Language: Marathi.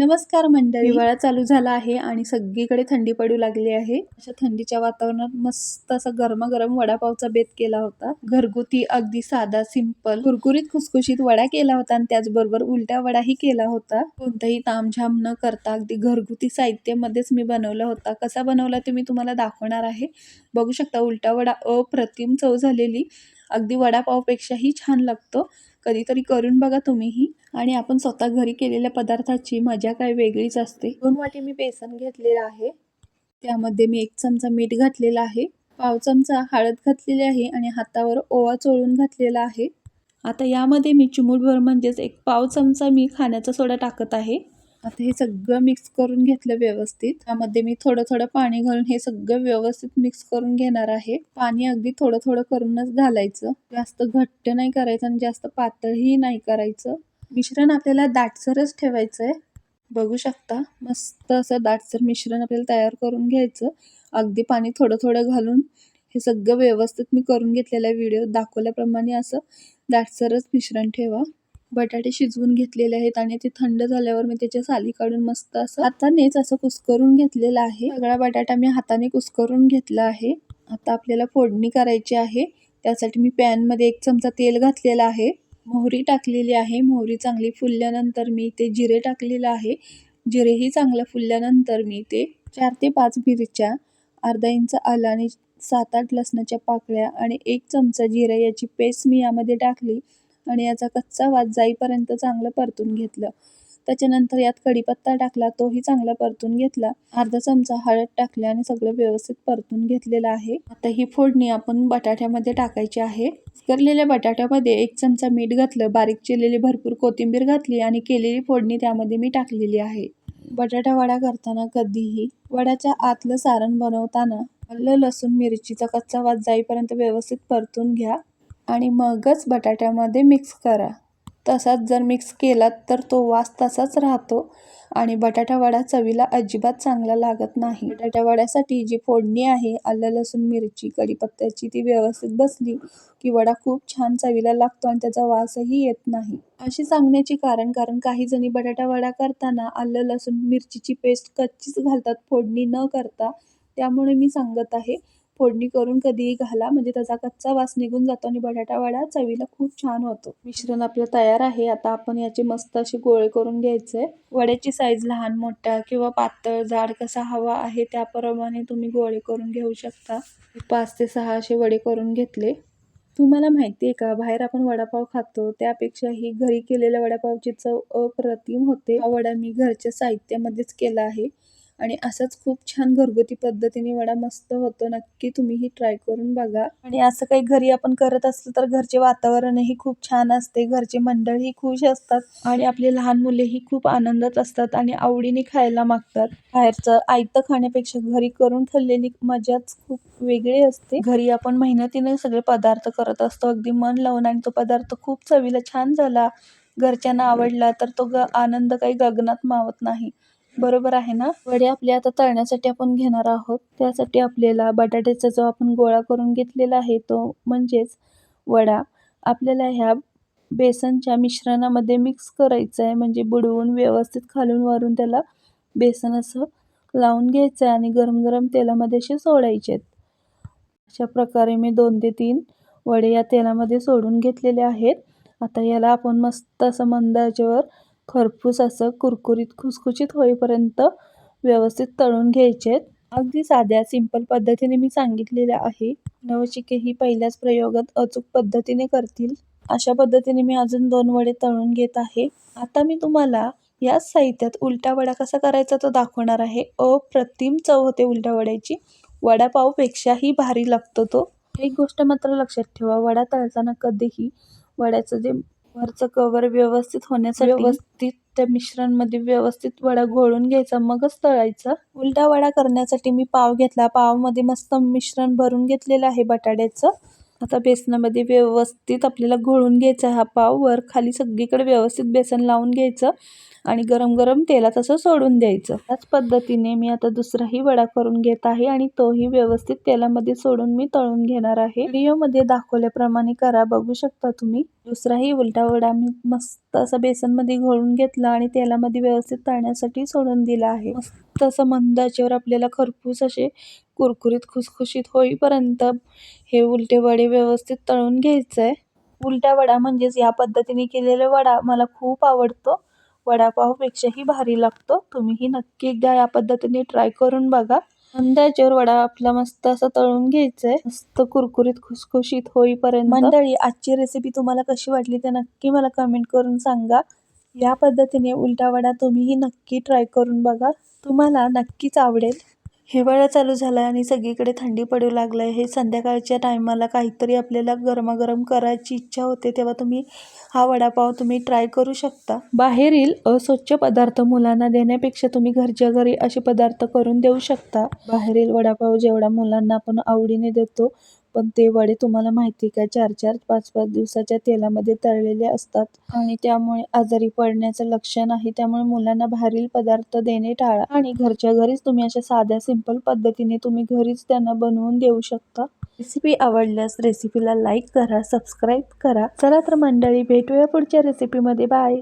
नमस्कार मंडळी. हिवाळा चालू झाला आहे आणि सगळीकडे थंडी पडू लागली आहे. अशा थंडीच्या वातावरणात मस्त असा गरमागरम वडापावचा बेत केला होता. घरगुती अगदी साधा सिंपल कुरकुरीत खुसखुशीत वडा केला होता आणि त्याचबरोबर उलटा वडाही केला होता. कोणताही तामझाम न करता अगदी घरगुती साहित्यामध्येच मी बनवला होता. कसा बनवला ते मी तुम्हाला दाखवणार आहे. बघू शकता उलटा वडा अप्रतिम चव झालेली. अगदी वडापावपेक्षाही छान लागतो. कधीतरी करून बघा तुम्हीही. आणि आपण स्वतः घरी केलेल्या पदार्थाची मजा काय वेगळीच असते. दोन वाटी मी बेसन घेतलेलं आहे. त्यामध्ये मी एक चमचा मीठ घातलेला आहे. पाव चमचा हळद घातलेली आहे आणि हातावर ओवा चोळून घातलेला आहे. आता यामध्ये मी चिमूटभर म्हणजेच एक पाव चमचा मी खाण्याचा सोडा टाकत आहे. आता हे सगळं मिक्स करून घेतलं व्यवस्थित. त्यामध्ये मी थोडं थोडं पाणी घालून हे सगळं व्यवस्थित मिक्स करून घेणार आहे. पाणी अगदी थोडं थोडं करूनच घालायचं. जास्त घट्ट नाही करायचं आणि जास्त पातळही नाही करायचं. मिश्रण आपल्याला दाटसरच ठेवायचं आहे बघू शकता मस्त असं दाटसर मिश्रण आपल्याला तयार करून घ्यायचं. अगदी पाणी थोडं थोडं घालून हे सगळं व्यवस्थित मी करून घेतलेल्या व्हिडिओ दाखवल्याप्रमाणे असं दाटसरच मिश्रण ठेवा. बटाटे शिजवून घेतलेले आहेत आणि ते थंड झाल्यावर मी त्याच्या साली काढून मस्त असं हातानेच असं कुस्करून घेतलेलं आहे. सगळा बटाटा मी हाताने कुस्करून घेतला आहे. आता आपल्याला फोडणी करायची आहे. त्यासाठी मी पॅनमध्ये एक चमचा तेल घातलेला आहे. मोहरी टाकलेली आहे. मोहरी चांगली फुलल्यानंतर मी ते जिरे टाकलेलं आहे. जिरेही चांगलं फुलल्यानंतर मी ते चार ते पाच मिरच्या अर्धा इंच आलं आणि सात आठ लसणाच्या पाकळ्या आणि एक चमचा जिरा याची पेस्ट मी यामध्ये टाकली. आणि याचा कच्चा वास जाईपर्यंत चांगलं परतून घेतलं. त्याच्यानंतर यात कढीपत्ता टाकला तोही चांगला परतून घेतला. अर्धा चमचा हळद टाकली आणि सगळं व्यवस्थित परतून घेतलेलं आहे. आता ही फोडणी आपण बटाट्यामध्ये टाकायची आहे. करलेल्या बटाट्यामध्ये एक चमचा मीठ घातलं बारीक चिरलेली भरपूर कोथिंबीर घातली आणि केलेली फोडणी त्यामध्ये मी टाकलेली आहे. बटाटा वडा करताना कधीही वड्याच्या आतलं सारण बनवताना आलं लसूण मिरचीचा कच्चा वास जाईपर्यंत व्यवस्थित परतून घ्या. आणि मगच बटाट्यामध्ये मिक्स करा. तसाच जर मिक्स केलात तर तो वास तसाच राहतो आणि बटाटावडा चवीला अजिबात चांगला लागत नाही. बटाटावड्यासाठी जी फोडणी आहे आलं लसूण मिरची कढीपत्त्याची ती व्यवस्थित बसली की वडा खूप छान चवीला लागतो आणि त्याचा वासही येत नाही. अशी सांगण्याची कारण कारण काही जणी बटाटावडा करताना आलं लसूण मिरचीची पेस्ट कच्चीच घालतात फोडणी न करता. त्यामुळे मी सांगत आहे फोडणी करून कधीही घाला. म्हणजे त्याचा कच्चा वास निघून जातो आणि बटाटा वडा चवीला खूप छान होतो. मिश्रण आपलं तयार आहे. आता आपण याचे मस्त असे गोळे करून घ्यायचे. वड्याची साईज लहान मोठा किंवा पातळ जाड कसा हवा आहे त्याप्रमाणे तुम्ही गोळे करून घेऊ शकता. पाच ते सहा असे वडे करून घेतले. तुम्हाला माहिती आहे का बाहेर आपण वडापाव खातो. त्यापेक्षा ही घरी केलेल्या वडापावची चव अप्रतिम होते. हा वडा मी घरच्या साहित्यामध्येच केला आहे. आणि असंच खूप छान घरगुती पद्धतीने वडा मस्त होतो. नक्की तुम्हीही ट्राय करून बघा. आणि असं काही घरी आपण करत असलो तर घरचे वातावरणही खूप छान असते. घरचे मंडळही खुश असतात आणि आपले लहान मुलेही खूप आनंदात असतात आणि आवडीने खायला मागतात. बाहेरचं आयतं खाण्यापेक्षा घरी करून खाल्लेली मजाच खूप वेगळी असते. घरी आपण मेहनतीने सगळे पदार्थ करत असतो. अगदी मन लावून आणि तो पदार्थ खूप चवीला छान झाला. घरच्यांना आवडला तर तो ग आनंद काही गगनात मावत नाही. बरोबर आहे ना? वडे आपले आता तळण्यासाठी आपण घेणार आहोत. त्यासाठी आपल्याला बटाट्याचा जो आपण गोळा करून घेतलेला आहे तो म्हणजेच वडा. आपल्याला ह्या बेसनच्या मिश्रणामध्ये मिक्स करायचं आहे. म्हणजे बुडवून व्यवस्थित खालून वरून त्याला बेसन असं लावून घ्यायचं आहे आणि गरम गरम तेलामध्ये असे सोडायचे आहेत. अशा प्रकारे मी दोन ते तीन वडे या तेलामध्ये सोडून घेतलेले आहेत. आता याला आपण मस्त असं मंदाजेवर खरपूस असं कुरकुरीत खुसखुशीत होईपर्यंत व्यवस्थित तळून घ्यायचे आहेत. अगदी साध्या सिंपल पद्धतीने मी सांगितलेल्या आहे. नवशिके ही पहिल्याच प्रयोगात अचूक पद्धतीने करतील. अशा पद्धतीने मी अजून दोन वडे तळून घेत आहे. आता मी तुम्हाला याच साहित्यात उलटा वडा कसा करायचा तो दाखवणार आहे. अप्रतिम चव होते उलट्या वड्याची. वडापावपेक्षाही भारी लागतो तो. एक गोष्ट मात्र लक्षात ठेवा वडा तळताना कधीही वड्याचं जे वरचं कवर व्यवस्थित होण्यासाठी व्यवस्थित त्या मिश्रणमध्ये व्यवस्थित वडा घोळून घ्यायचा मगच तळायचा. उलटा वडा करण्यासाठी मी पाव घेतला. पावमध्ये मस्त मिश्रण भरून घेतलेलं आहे बटाट्याचं. आता बेसनामध्ये व्यवस्थित आपल्याला घोळून घ्यायचा हा पाव. वर खाली सगळीकडे व्यवस्थित बेसन लावून घ्यायचं आणि गरम गरम तेलात असं सोडून द्यायचं. त्याच पद्धतीने मी आता दुसराही वडा करून घेत आहे आणि तोही व्यवस्थित तेलामध्ये सोडून मी तळून घेणार आहे. व्हिडिओमध्ये दाखवल्याप्रमाणे करा. बघू शकता तुम्ही. दुसराही उलटा वडा मी मस्त असा बेसनमध्ये घोळून घेतला आणि तेलामध्ये व्यवस्थित तळण्यासाठी सोडून दिला आहे. मस्त असं मंद आचेवर आपल्याला खरपूस असे कुरकुरीत खुसखुशीत होईपर्यंत हे उलटे वडे व्यवस्थित तळून घ्यायचं आहे उलट्या वडा म्हणजेच या पद्धतीने केलेले वडा मला खूप आवडतो. वडापावपेक्षाही भारी लागतो. तुम्हीही नक्की एकदा या पद्धतीने ट्राय करून बघा. मंद याच्यावर वडा आपला मस्त असा तळून घ्यायचा आहे मस्त कुरकुरीत खुसखुशीत होईपर्यंत. मंडळी आजची रेसिपी तुम्हाला कशी वाटली ते नक्की मला कमेंट करून सांगा. या पद्धतीने उलटावडा तुम्हीही नक्की ट्राय करून बघा. तुम्हाला नक्कीच आवडेल. हिवाळा चालू झाला आणि सगळीकडे थंडी पडू लागलं आहे हे संध्याकाळच्या टायमाला काहीतरी आपल्याला गरमागरम करायची इच्छा होते तेव्हा तुम्ही हा वडापाव तुम्ही ट्राय करू शकता. बाहेरील अस्वच्छ पदार्थ मुलांना देण्यापेक्षा तुम्ही घरच्या घरी असे पदार्थ करून देऊ शकता. बाहेरील वडापाव जेवढा मुलांना आपण आवडीने देतो पण ते वडे तुम्हाला माहिती का? चार चार पाच पाच दिवसाच्या तेलामध्ये तळलेले असतात. आणि त्यामुळे आजारी पडण्याचं लक्षण आहे. त्यामुळे मुलांना बाहेरील पदार्थ देणे टाळा. आणि घरच्या घरीच तुम्ही अशा साध्या सिंपल पद्धतीने तुम्ही घरीच त्यांना बनवून देऊ शकता. रेसिपी आवडल्यास रेसिपीला लाईक करा सबस्क्राईब करा. चला तर मंडळी भेटूया पुढच्या रेसिपीमध्ये. बाय!